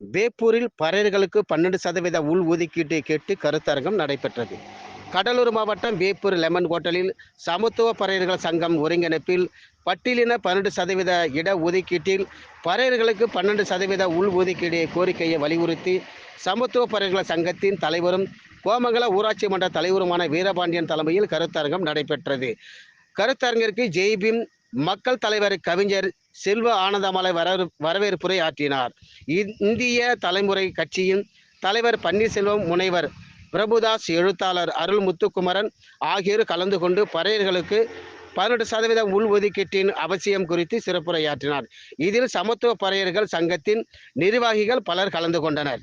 வேப்பூரில் பறையர்களுக்கு பன்னெண்டு சதவீத உள் ஒதுக்கீட்டை கேட்டு கருத்தரங்கம் நடைபெற்றது. கடலூர் மாவட்டம் வேப்பூர் லெமன் ஹோட்டலில் சமத்துவ பறையர்கள் சங்கம் ஒருங்கிணைப்பில் பட்டியலின பன்னெண்டு சதவீத இட ஒதுக்கீட்டில் பறையர்களுக்கு பன்னெண்டு சதவீத உள் ஒதுக்கீடு கோரிக்கையை வலியுறுத்தி சமத்துவ பறையர்கள் சங்கத்தின் தலைவரும் கோமங்கல ஊராட்சி மன்ற தலைவருமான வீரபாண்டியன் தலைமையில் கருத்தரங்கம் நடைபெற்றது. கருத்தரங்கிற்கு ஜெய்பீம் மக்கள் தலைவர் கவிஞர் செல்வ ஆனந்தமலை வர வரவேற்புரை ஆற்றினார். இந்- இந்திய தலைமுறை கட்சியின் தலைவர் பன்னீர்செல்வம் முனைவர் பிரபுதாஸ் எழுத்தாளர் அருள் முத்துக்குமரன் ஆகியோர் கலந்து கொண்டு பறையர்களுக்கு பன்னெண்டு சதவீதம் உள் ஒதுக்கீட்டின் அவசியம் குறித்து சிறப்புரையாற்றினார். இதில் சமத்துவ பறையர்கள் சங்கத்தின் நிர்வாகிகள் பலர் கலந்து கொண்டனர்.